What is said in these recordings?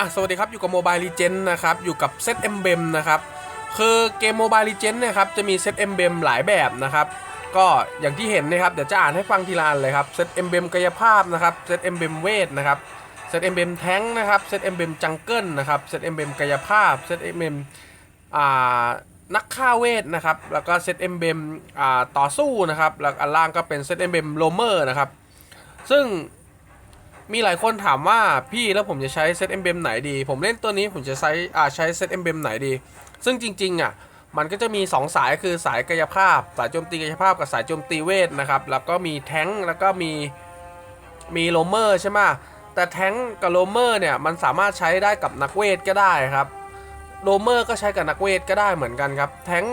อะสวัสดีครับ อยู่กับโมบาย e ีเจนนะครับ อยู่กับเซตเอ็มเบมนะครับ คือเกมโมบาย e ีเจนเนี่ยครับ จะมีเซตเอ็มเบมหลายแบบนะครับ ก็อย่างที่เห็นนะครับ เดี๋ยวจะอ่านให้ฟังทีละอันเลยครับ เซตเอ็มเบมกายภาพนะครับ เซตเอ็มเบมเวทนะครับ เซตเอ็มเบมแท้งนะครับ เซตเอ็มเบมจังเกิลนะครับ เซตเอ็มเบมกายภาพ เซตเอ็มเบมอ่านักฆ่าเวทนะครับ แล้วก็เซตเอ็มเบมอ่าต่อสู้นะครับ แล้วอันล่างก็เป็นเซตเอ็มเบมโลเมอร์นะครับ ซึ่ง มีหลายคนถามว่าพี่แล้วผมจะใช้เซตเอ็มเบมไหนดี ผมเล่นตัวนี้ผมจะใช้อ่าใช้เซตเอ็มเบมไหนดี ซึ่งจริงๆอะมันก็จะมี 2 สายคือสายกายภาพ สายโจมตีกายภาพกับสายโจมตีเวทนะครับ แล้วก็มีแท้งแล้วก็มีมีโลเมอร์ใช่ไหมแต่แท้งกับโลเมอร์เนี่ยมันสามารถใช้ได้กับนักเวทก็ได้ครับโลเมอร์ก็ใช้กับนักเวทก็ได้เหมือนกันครับแท้ง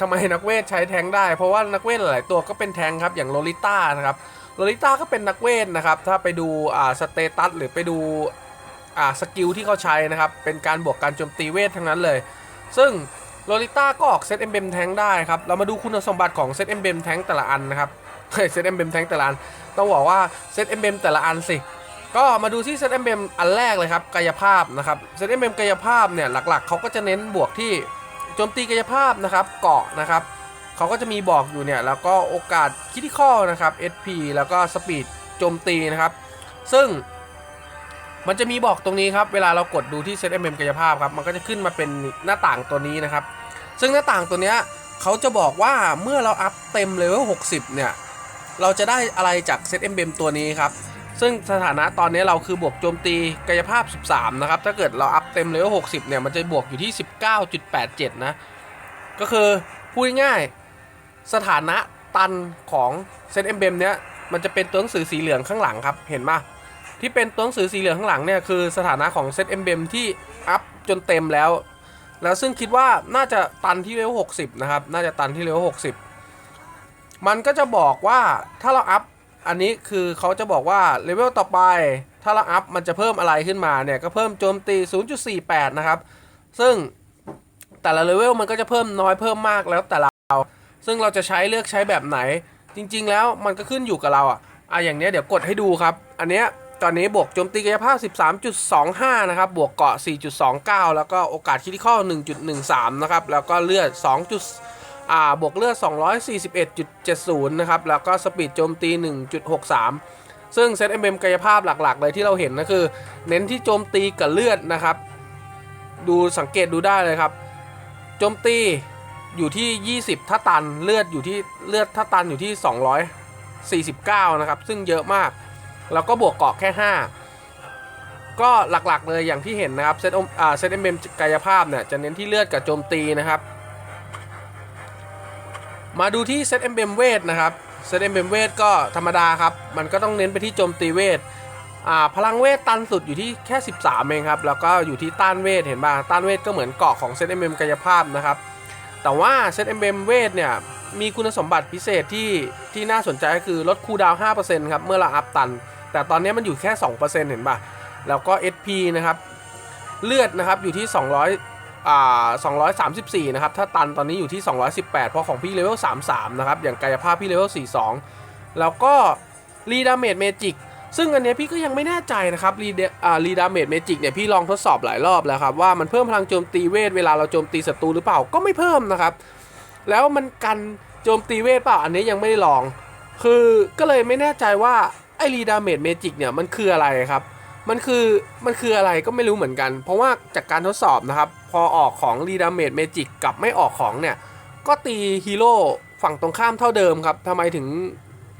ทำไมนักเวทใช้แท้งได้ เพราะว่านักเวทหลายตัวก็เป็นแท้งครับอย่างโลลิต้านะครับ โลลิต้าก็เป็นนักเวทนะครับ ถ้าไปดูอ่าสเตตัสหรือไปดูอ่าสกิลที่เขาใช้นะครับ เป็นการบวกการโจมตีเวททั้งนั้นเลย ซึ่งโลลิต้าก็ออกเซตเอ็มเบมแทงได้ครับ เรามาดูคุณสมบัติของเซตเอ็มเบมแทงแต่ละอันนะครับเซตเอ็มเบมแทงแต่ละอัน ต้องบอกว่าเซตเอ็มเบมแต่ละอันสิ ก็มาดูที่เซตเอ็มเบมอันแรกเลยครับกายภาพนะครับเซตเอ็มเบมกายภาพเนี่ยหลักๆเขาก็จะเน้นบวกที่โจมตีกายภาพนะครับเกาะนะครับ เขาก็จะมีบอกอยู่เนี่ย แล้วก็โอกาสคิด i คอนะครับ SP แล้วก็สปีดโจมตีนะครับ ซึ่งมันจะมีบอกตรงนี้ครับ เวลาเรากดดูที่ Set MM กายภาพครับ มันก็จะขึ้นมาเป็นหน้าต่างตัวนี้นะครับ ซึ่งหน้าต่างตัวเนี้ยเขาจะบอกว่าเมื่อเราอัพเต็มเลเวล60 เนี่ย เราจะได้อะไรจาก Set MM ตัวนี้ครับ ซึ่งสถานะตอนนี้เราคือบวกโจมตีกายภาพ 13 นะครับ ถ้าเกิดเราอัพเต็มเลเวล60 เนี่ย มันจะบวกอยู่ที่ 19.87 นะ ก็คือพูดง่าย สถานะตันของเซตเอ็มเบมเนี้ยมันจะเป็นตัวหนังสือสีเหลืองข้างหลังครับ เห็นปะที่เป็นตัวหนังสือสีเหลืองข้างหลังเนี่ยคือสถานะของเซตเอ็มเบมที่อัพจนเต็มแล้ว แล้วซึ่งคิดว่าน่าจะตันที่เลเวล60 นะครับ น่าจะตันที่เลเวล60 มันก็จะบอกว่าถ้าเราอัพอันนี้คือเขาจะบอกว่าเลเวลต่อไป ถ้าเราอัพมันจะเพิ่มอะไรขึ้นมาเนี่ยก็เพิ่มโจมตี 0.48 นะครับ ซึ่งแต่ละเลเวลมันก็จะเพิ่มน้อยเพิ่มมากแล้วแต่ละ ซึ่งเราจะใช้เลือกใช้แบบไหน จริง ๆ แล้วมันก็ขึ้นอยู่กับเราอะอะอย่างเนี้ยเดี๋ยวกดให้ดูครับ อันเนี้ยตอนนี้บวกโจมตีกายภาพ 13.25 นะครับ บวกเกาะ 4.29 แล้วก็โอกาสคิดข้อ 1.13 นะครับ แล้วก็เลือด 2. จุดอ่าบวกเลือด 241.70 นะครับ แล้วก็สปีดโจมตี 1.63 ซึ่งเซตเอ็มกายภาพหลัก ๆ เลยที่เราเห็นก็คือ เน้นที่โจมตีกับเลือดนะครับ ดูสังเกตดูได้เลยครับ โจมตี อยู่ที่ 20 ถ้าตันเลือดอยู่ที่เลือดถ้าตันอยู่ที่ 249 นะครับ ซึ่งเยอะมาก แล้วก็บวกเกาะแค่ 5 ก็หลักๆเลยอย่างที่เห็นนะครับเซตอ่าเซตเอ็มเมกายภาพเนี่ยจะเน้นที่เลือดกับโจมตีนะครับ มาดูที่เซตเอ็มเบมเวทนะครับเซตเอ็มเบมเวทก็ธรรมดาครับ มันก็ต้องเน้นไปที่โจมตีเวทอ่าพลังเวทตันสุดอยู่ที่แค่ 13 เองครับ แล้วก็อยู่ที่ต้านเวทเห็นป่ะต้านเวทก็เหมือนเกาะของเซตเอ็มเบมกายภาพนะครับ แต่ว่าเซตเอ็มเบมเวทเนี่ย มีคุณสมบัติพิเศษที่ที่น่าสนใจก็คือลดคูดาวน์5%ครับ เมื่อเราอัพตัน แต่ตอนนี้มันอยู่แค่ 2%เห็นป่ะ แล้วก็ SP นะครับ เลือดนะครับอยู่ที่ 200อ่า234 นะครับ ถ้าตันตอนนี้อยู่ที่ 218 เพราะของพี่เลเวล 33 นะครับ อย่างกายภาพพี่เลเวล 42 แล้วก็รีดาเมจเมจิก ซึ่งอันนี้พี่ก็ยังไม่แน่ใจนะครับรีอ่ารีดาเมจเมจิกเนี่ยพี่ลองทดสอบหลายรอบแล้วครับว่ามันเพิ่มพลังโจมตีเวทเวลาเราโจมตีศัตรูหรือเปล่าก็ไม่เพิ่มนะครับ แล้วมันกันโจมตีเวทเปล่าอันนี้ยังไม่ได้ลอง คือก็เลยไม่แน่ใจว่าไอ้รีดาเมจเมจิกเนี่ยมันคืออะไรครับ มันคือมันคืออะไรก็ไม่รู้เหมือนกัน เพราะว่าจากการทดสอบนะครับ พอออกของรีดาเมจเมจิกกับไม่ออกของเนี่ยก็ตีฮีโร่ฝั่งตรงข้ามเท่าเดิมครับทำไมถึง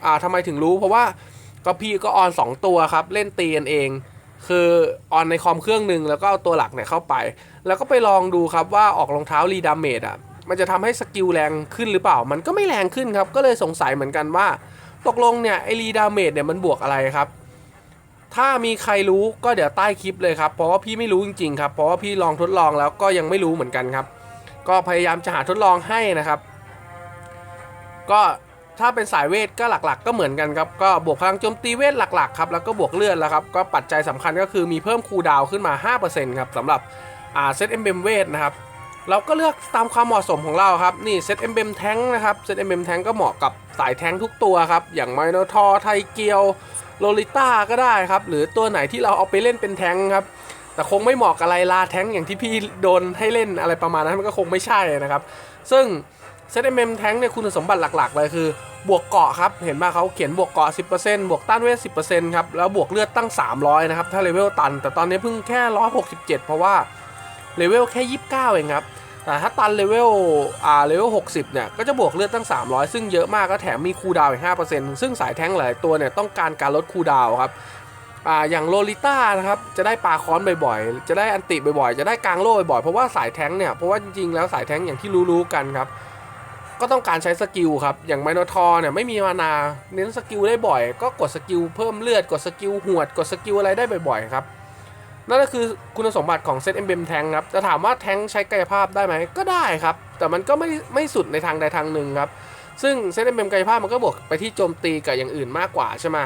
อ่าทำไมถึงรู้เพราะว่า ก็พี่ก็ออน 2 ตัวครับ เล่นตีกันเอง คือออนในคอมเครื่องหนึ่งแล้วก็เอาตัวหลักเนี่ยเข้าไป แล้วก็ไปลองดูครับว่าออกรองเท้ารีดาเมจอะมันจะทำให้สกิลแรงขึ้นหรือเปล่า มันก็ไม่แรงขึ้นครับ ก็เลยสงสัยเหมือนกันว่า ตกลงเนี่ยไอรีดาเมจเนี่ยมันบวกอะไรครับ ถ้ามีใครรู้ก็เดี๋ยวใต้คลิปเลยครับ เพราะว่าพี่ไม่รู้จริงๆครับ เพราะว่าพี่ลองทดลองแล้วก็ยังไม่รู้เหมือนกันครับ ก็พยายามจะหาทดลองให้นะครับ ก็ ถ้าเป็นสายเวทก็หลักๆ ก็เหมือนกันครับ ก็บวกพลังโจมตีเวทหลักๆครับ แล้วก็บวกเลือดแล้วครับ ก็ปัจจัยสำคัญก็คือมีเพิ่มคูลดาวขึ้นมา 5%ครับสำหรับอ่าเซตเอ็มเบมเวทนะครับ เราก็เลือกตามความเหมาะสมของเราครับ นี่เซตเอ็มเบมแทงนะครับเซตเอ็มเบมแทงก็เหมาะกับสายแทงทุกตัวครับ อย่างไมโนทอไทเกียวโลลิต้าก็ได้ครับ หรือตัวไหนที่เราเอาไปเล่นเป็นแทงครับแต่คงไม่เหมาะกับอะไรลาแท้งอย่างที่พี่โดนให้เล่นอะไรประมาณนั้นมันก็คงไม่ใช่นะครับ ซึ่ง ZMM แท้งเนี่ยคุณสมบัติหลักๆเลยคือบวกเกาะครับ เห็นป่ะเขาเขียนบวกเกาะ 10%บวกต้านเวท 10%ครับ แล้วบวกเลือดตั้ง 300 นะครับ ถ้าเลเวลตัน แต่ตอนนี้เพิ่งแค่ 167 เพราะว่าเลเวลแค่ 29 เองครับ แต่ถ้าตันเลเวล อ่า เลเวล 60 เนี่ย ก็จะบวกเลือดตั้ง 300 ซึ่งเยอะมาก ก็แถมมีคูดาวน์อีก 5%ซึ่งสายแท้งหลายตัวเนี่ยต้องการการลดคูดาวครับ อ่า อย่างโลลิต้านะครับ จะได้ปลาค้อนบ่อยๆ จะได้อันติบ่อยๆ จะได้กลางโล่บ่อยๆ เพราะว่าสายแท้งเนี่ย เพราะว่าจริงๆ แล้วสายแท้งอย่างที่รู้ๆ กันครับ ก็ต้องการใช้สกิลครับ อย่างไมโนทอร์เนี่ยไม่มีมานาเน้นสกิลได้บ่อย ก็กดสกิลเพิ่มเลือด กดสกิลหวด กดสกิลอะไรได้บ่อยๆครับนั่นก็คือคุณสมบัติของเซตเอ็มเบมแทงครับจะถามว่าแทงใช้กายภาพได้ไหมก็ได้ครับ แต่มันก็ไม่ไม่สุดในทางใดทางหนึ่งครับ ซึ่งเซตเอ็มเบมกายภาพมันก็บวกไปที่โจมตีกับอย่างอื่นมากกว่าใช่ไหม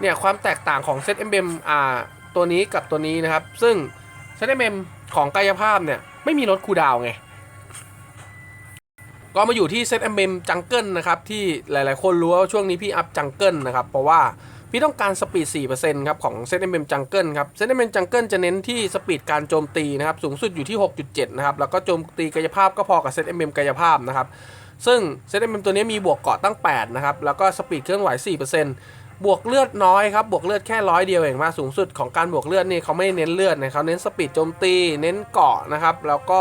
เนี่ยความแตกต่างของเซตเอ็มเบมอ่าตัวนี้กับตัวนี้นะครับ ซึ่งเซตเอ็มเบมของกายภาพเนี่ยไม่มีลดคูดาวไง ก็มาอยู่ที่เซตเอ็มเบมจังเกิลนะครับที่หลายๆ คนรู้ว่าช่วงนี้พี่อัพจังเกิลนะครับเพราะว่าพี่ต้องการสปีด 4%ครับของเซตเอ็มเบมจังเกิลครับเซตเอ็มเบมจังเกิลจะเน้นที่สปีดการโจมตีนะครับสูงสุดอยู่ที่ 6.7 นะครับ แล้วก็โจมตีกายภาพก็พอกับเซตเอ็มเบมกายภาพนะครับ ซึ่งเซตเอ็มเบมตัวนี้มีบวกเกาะตั้ง 8 นะครับ แล้วก็สปีดเคลื่อนไหว 4%บวกเลือดน้อยครับ บวกเลือดแค่ร้อยเดียวเองมาสูงสุดของการบวกเลือดนี่เขาไม่เน้นเลือดนะเขาเน้นสปีดโจมตี เน้นเกาะนะครับ แล้วก็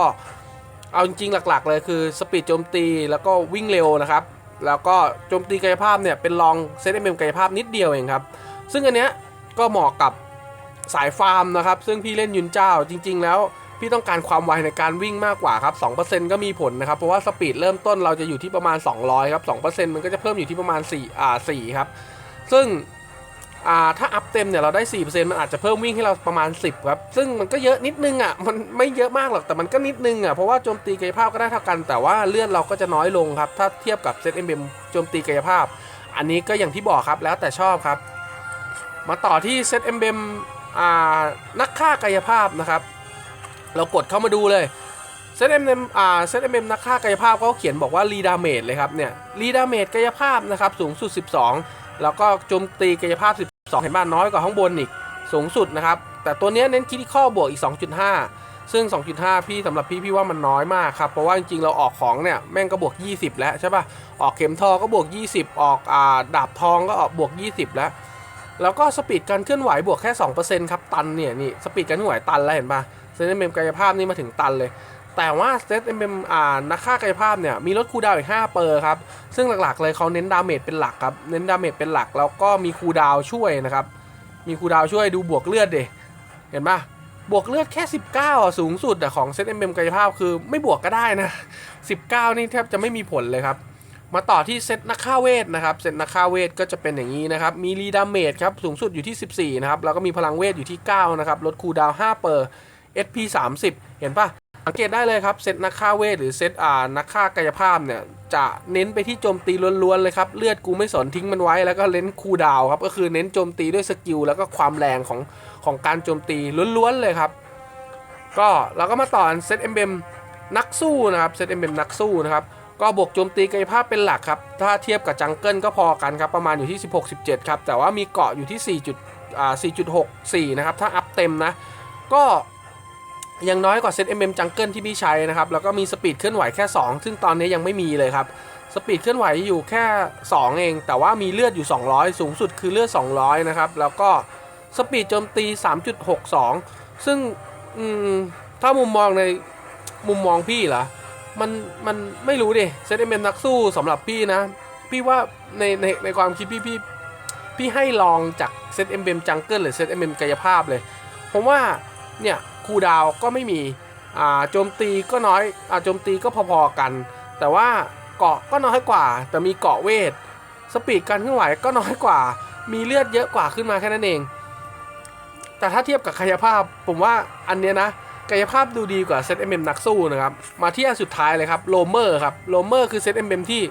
เอาจริงๆหลักๆเลยคือสปีดโจมตีแล้วก็วิ่งเร็วนะครับ แล้วก็โจมตีกายภาพเนี่ยเป็นรองเซตเอ็มกายภาพนิดเดียวเองครับ ซึ่งอันเนี้ยก็เหมาะกับสายฟาร์มนะครับ ซึ่งพี่เล่นยุนเจ้าจริง ๆ แล้วพี่ต้องการความไวในการวิ่งมากกว่าครับ 2%ก็มีผลนะครับ เพราะว่าสปีดเริ่มต้นเราจะอยู่ที่ประมาณ 200 ครับ 2%มันก็จะเพิ่มอยู่ที่ประมาณ4อ่า4ครับ ซึ่ง ถ้าอัพเต็มเนี่ยเราได้ 4%มันอาจจะเพิ่มวิ่งให้เราประมาณ 10 ครับ ซึ่งมันก็เยอะนิดนึงอะ มันไม่เยอะมากหรอก แต่มันก็นิดนึงอะ เพราะว่าโจมตีกายภาพก็ได้เท่ากัน แต่ว่าเลือดเราก็จะน้อยลงครับ ถ้าเทียบกับเซตเอ็มโจมตีกายภาพ อันนี้ก็อย่างที่บอกครับ แล้วแต่ชอบครับ มาต่อที่เซตเอ็มเบมอ่านักฆ่ากายภาพนะครับ เรากดเข้ามาดูเลยเซตเอ็มเบมอ่าเซตเอ็มเบมนักฆ่ากายภาพเขาเขียนบอกว่ารีดาเมจเลยครับเนี่ยรีดาเมจกายภาพนะครับสูงสุด 12 แล้วก็โจมตีกายภาพ 2 เห็นบ้านน้อยกว่าข้างบนอีกสูงสุดนะครับ แต่ตัวเนี้ยเน้นคิดข้อบวกอีก 2.5 ซึ่ง 2.5 พี่สำหรับพี่พี่ว่ามันน้อยมากครับ เพราะว่าจริงๆเราออกของเนี่ยแม่งก็บวก 20 แล้วใช่ปะออกเข็มทองก็บวก 20 ออกอ่าดาบทองก็ออกบวก 20 แล้ว แล้วก็สปีดการเคลื่อนไหวบวกแค่ 2%ครับตันเนี่ยนี่สปีดการเคลื่อนไหวตันแล้วเห็นปะเซตเอ็มกายภาพนี่มาถึงตันเลย แต่ว่าเซตเอ็มอ่านักฆ่ากายภาพเนี่ยมีลดคูลดาวอีก5เปอร์ครับ ซึ่งหลักๆเลยเขาเน้นดาเมจเป็นหลักครับ เน้นดาเมจเป็นหลักแล้วก็มีคูลดาวช่วยนะครับ มีคูลดาวช่วยดูบวกเลือดเดเห็นปะบวกเลือดแค่ 19อะสูงสุดอะของเซตเอ็มกายภาพคือไม่บวกก็ได้นะ 19 นี่แทบจะไม่มีผลเลยครับมาต่อที่เซตนักฆ่าเวทนะครับ เซตนักฆ่าเวทก็จะเป็นอย่างนี้นะครับ มีรีดาเมจครับ สูงสุดอยู่ที่ 14 นะครับ แล้วก็มีพลังเวทอยู่ที่ 9 นะครับ ลดคูดาว5เปอร์ SP 30 เห็นปะ สังเกตได้เลยครับเซตนักฆ่าเวทหรือเซตอ่านักฆ่ากายภาพเนี่ยจะเน้นไปที่โจมตีล้วนๆเลยครับเลือดกูไม่สนทิ้งมันไว้แล้วก็เน้นคูดาวครับก็คือเน้นโจมตีด้วยสกิลแล้วก็ความแรงของของการโจมตีล้วนๆเลยครับ ก็เราก็มาต่อเซตเอ็มเบมนักสู้นะครับเซตเอ็มเบมนักสู้นะครับก็บวกโจมตีกายภาพเป็นหลักครับ ถ้าเทียบกับจังเกิลก็พอกันครับ ประมาณอยู่ที่ 16 17 ครับ แต่ว่ามีเกาะอยู่ที่4จุดอ่า4.64 นะครับ ถ้าอัพเต็มนะ ก็ ยังน้อยกว่าเซต MM จังเกิลที่พี่ใช้นะครับ แล้วก็มีสปีดเคลื่อนไหวแค่ 2 ซึ่งตอนนี้ยังไม่มีเลยครับ สปีดเคลื่อนไหวอยู่แค่ 2 เอง แต่ว่ามีเลือดอยู่ 200 สูงสุดคือเลือด 200 นะครับ แล้วก็สปีดโจมตี 3.62 ซึ่งถ้ามุมมองในมุมมองพี่เหรอ มันมันไม่รู้ดิ เซตเอ็มนักสู้สำหรับพี่นะ พี่ว่าในในในความคิดพี่พี่พี่ให้ลองจากเซตเอ็มเบมจังเกิลหรือเซตเอ็มเบมกายภาพเลย ผมว่าเนี่ย คูดาวก็ไม่มีอ่าโจมตีก็น้อยอ่าโจมตีก็พอๆกัน แต่ว่าเกาะก็น้อยกว่า แต่มีเกาะเวท สปีดการเคลื่อนไหวก็น้อยกว่า มีเลือดเยอะกว่าขึ้นมาแค่นั้นเอง แต่ถ้าเทียบกับกายภาพผมว่าอันเนี้ยนะกายภาพดูดีกว่าเซตเอ็มนักสู้นะครับ มาที่อันสุดท้ายเลยครับโลเมอร์ครับโลเมอร์คือเซตเอ็มที่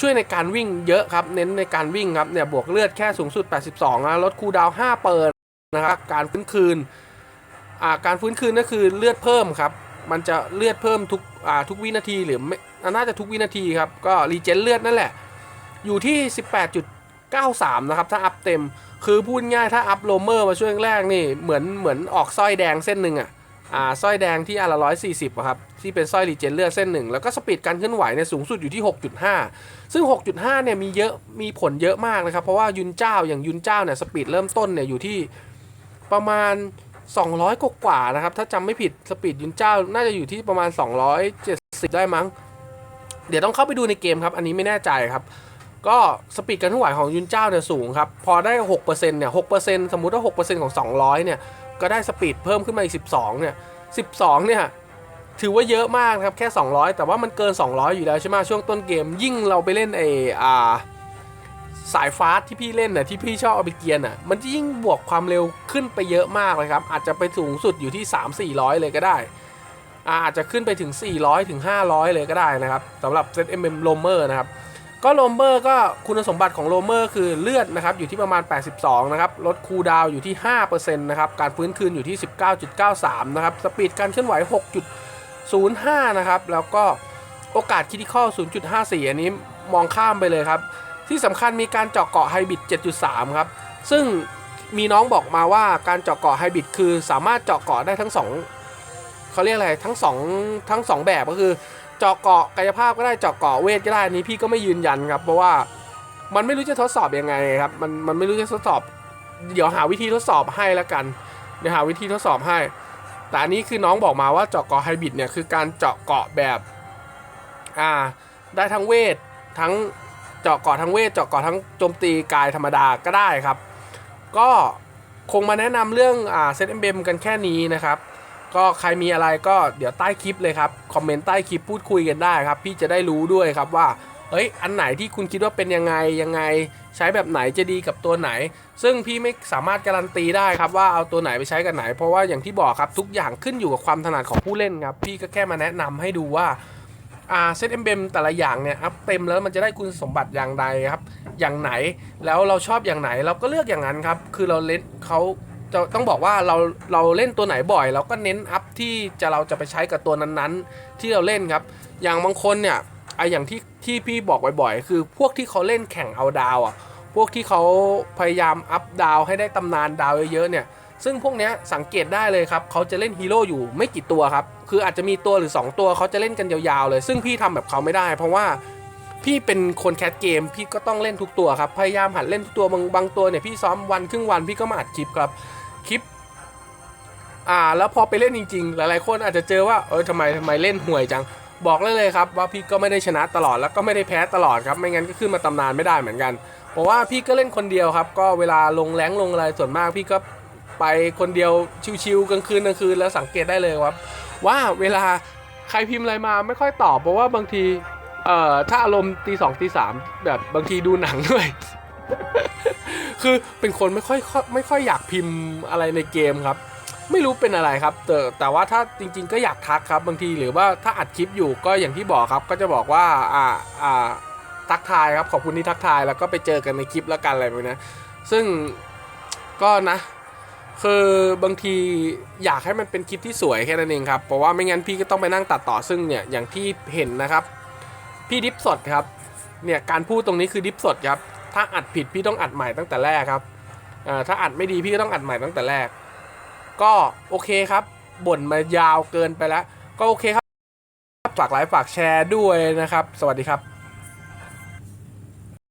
ช่วยในการวิ่งเยอะครับ เน้นในการวิ่งครับเนี่ยบวกเลือดแค่สูงสุด 82นะลดคูดาว 5 เปิดนะครับการฟื้นคืน การฟื้นคืนก็คือเลือดเพิ่มครับ มันจะเลือดเพิ่มทุกทุกวินาทีหรือไม่น่าจะทุกวินาทีครับ ก็รีเจนเลือดนั่นแหละ อยู่ที่ 18.93 นะครับ ถ้าอัพเต็ม คือพูดง่ายถ้าอัพโรเมอร์มาช่วงแรกนี่ เหมือนเหมือนออกสร้อยแดงเส้นหนึ่งอะอ่าสร้อยแดงที่อันละร้อยสี่สิบครับ ที่เป็นสร้อยรีเจนเลือดเส้นหนึ่ง แล้วก็สปีดการเคลื่อนไหวเนี่ยสูงสุดอยู่ที่ 6.5 ซึ่ง 6.5 เนี่ยมีเยอะมีผลเยอะมากนะครับ เพราะว่ายุนเจ้าอย่างยุนเจ้าเนี่ยสปีดเริ่มต้นเนี่ยอยู่ที่ประมาณ 200 กว่ากว่านะครับ ถ้าจำไม่ผิดสปีดยุนเจ้า น่าจะอยู่ที่ประมาณ 270 ได้มั้ง เดี๋ยวต้องเข้าไปดูในเกมครับ อันนี้ไม่แน่ใจครับ ก็สปีดการเคลื่อนไหวของยุนเจ้าเนี่ยสูงครับ พอได้ 6%เนี่ย 6%สมมุติว่า 6%ของ 200 เนี่ย ก็ได้สปีดเพิ่มขึ้นมาอีก 12 เนี่ย 12 เนี่ยถือว่าเยอะมากครับแค่ 200 แต่ว่ามันเกิน 200 อยู่แล้วใช่ไหมช่วงต้นเกมยิ่งเราไปเล่นไออ่า สายฟาสที่พี่เล่นน่ะที่พี่ชอบเอาไปเกียร์น่ะมันจะยิ่งบวกความเร็วขึ้นไปเยอะมากเลยครับ อาจจะไปสูงสุดอยู่ที่ 3 400 เลยก็ได้อ่าอาจจะขึ้นไปถึง 400ถึง500 เลยก็ได้นะครับสำหรับ ZMM Roamer นะครับก็โรเมอร์ก็คุณสมบัติของโรเมอร์คือเลือดนะครับอยู่ที่ประมาณ 82 นะครับลดคูลดาวอยู่ที่ 5%นะครับการฟื้นคืนอยู่ที่ 19.93 นะครับสปีดการเคลื่อนไหว 6.05 นะครับแล้วก็โอกาสคิดิคอล0.54 อันนี้มองข้ามไปเลยครับ ที่สำคัญมีการเจาะเกาะไฮบริด 7.3 ครับ ซึ่งมีน้องบอกมาว่าการเจาะเกาะไฮบริดคือสามารถเจาะเกาะได้ทั้งสองเขาเรียกอะไรทั้งสองทั้งสองแบบก็คือ เจาะเกาะกายภาพก็ได้เจาะเกาะเวทก็ได้นี้พี่ก็ไม่ยืนยันครับ เพราะว่ามันไม่รู้จะทดสอบยังไงครับมันมันไม่รู้จะทดสอบ เดี๋ยวหาวิธีทดสอบให้แล้วกันเดี๋ยวหาวิธีทดสอบให้ แต่อันนี้คือน้องบอกมาว่าเจาะเกาะไฮบริดเนี่ยคือการเจาะเกาะแบบอ่าได้ทั้งเวททั้ง เจาะเกาะทั้งเวทเจาะเกาะทั้งโจมตีกายธรรมดาก็ได้ครับ ก็คงมาแนะนำเรื่องอ่าเซตเอ็มเบมกันแค่นี้นะครับ ก็ใครมีอะไรก็เดี๋ยวใต้คลิปเลยครับ คอมเมนต์ใต้คลิปพูดคุยกันได้ครับ พี่จะได้รู้ด้วยครับว่าเฮ้ยอันไหนที่คุณคิดว่าเป็นยังไงยังไง ใช้แบบไหนจะดีกับตัวไหน ซึ่งพี่ไม่สามารถการันตีได้ครับว่าเอาตัวไหนไปใช้กันไหน เพราะว่าอย่างที่บอกครับทุกอย่างขึ้นอยู่กับความถนัดของผู้เล่นครับ พี่ก็แค่มาแนะนำให้ดูว่า อ่าเซตเอ็มเบมแต่ละอย่างเนี่ยอัพเต็มแล้วมันจะได้คุณสมบัติอย่างใดครับ อย่างไหนแล้วเราชอบอย่างไหนเราก็เลือกอย่างนั้นครับ คือเราเล่นเขาจะต้องบอกว่าเราเราเล่นตัวไหนบ่อย เราก็เน้นอัพที่จะเราจะไปใช้กับตัวนั้นๆ ที่เราเล่นครับ อย่างบางคนเนี่ยไออย่างที่ที่พี่บอกบ่อยๆ คือพวกที่เขาเล่นแข่งเอาดาวอะพวกที่เขาพยายามอัพดาวให้ได้ตำนานดาวเยอะๆเนี่ย ซึ่งพวกนี้สังเกตได้เลยครับเขาจะเล่นฮีโร่อยู่ไม่กี่ตัวครับ คืออาจจะมีตัวหรือ 2 ตัวเขาจะเล่นกันยาวๆเลย ซึ่งพี่ทำแบบเขาไม่ได้ เพราะว่าพี่เป็นคนแคสเกม พี่ก็ต้องเล่นทุกตัวครับ พยายามหัดเล่นทุกตัวบางบางตัวเนี่ยพี่ซ้อมวันครึ่งวันพี่ก็มาอัดคลิปครับคลิปอ่าแล้วพอไปเล่นจริง ๆ หลายๆคนอาจจะเจอว่าเออทำไมทำไมเล่นห่วยจังบอกเลยเลยครับว่าพี่ก็ไม่ได้ชนะตลอดแล้วก็ไม่ได้แพ้ตลอดครับไม่งั้นก็ขึ้นมาตำนานไม่ได้เหมือนกันเพราะว่าพี่ก็เล่นคนเดียวครับ ก็เวลาลงแรงลงอะไรส่วนมากพี่ก็ ไปคนเดียวชิวๆกลางคืนกลางคืนแล้วสังเกตได้เลยครับ ว่าเวลาใครพิมพ์อะไรมาไม่ค่อยตอบเพราะว่าบางทีเอ่อถ้าอารมณ์ตีสองตีสามแบบบางทีดูหนังด้วย คือเป็นคนไม่ค่อยไม่ค่อยอยากพิมพ์อะไรในเกมครับ ไม่รู้เป็นอะไรครับ แต่แต่ว่าถ้าจริง ๆ ก็อยากทักครับ บางทีหรือว่าถ้าอัดคลิปอยู่ก็อย่างที่บอกครับ ก็จะบอกว่าอ่าอ่าทักทายครับขอบคุณที่ทักทายแล้วก็ไปเจอกันในคลิปแล้วกันอะไรแบบนี้นะซึ่งก็นะ คือบางทีอยากให้มันเป็นคลิปที่สวยแค่นั้นเองครับ เพราะว่าไม่งั้นพี่ก็ต้องไปนั่งตัดต่อซึ่งเนี่ยอย่างที่เห็นนะครับ พี่ดิฟสดครับ เนี่ยการพูดตรงนี้คือดิฟสดครับ ถ้าอัดผิดพี่ต้องอัดใหม่ตั้งแต่แรกครับถ้าอัดไม่ดีพี่ก็ต้องอัดใหม่ตั้งแต่แรก ก็โอเคครับบ่นมายาวเกินไปแล้ว ก็โอเคครับ ฝากไลค์ฝากแชร์ด้วยนะครับ สวัสดีครับ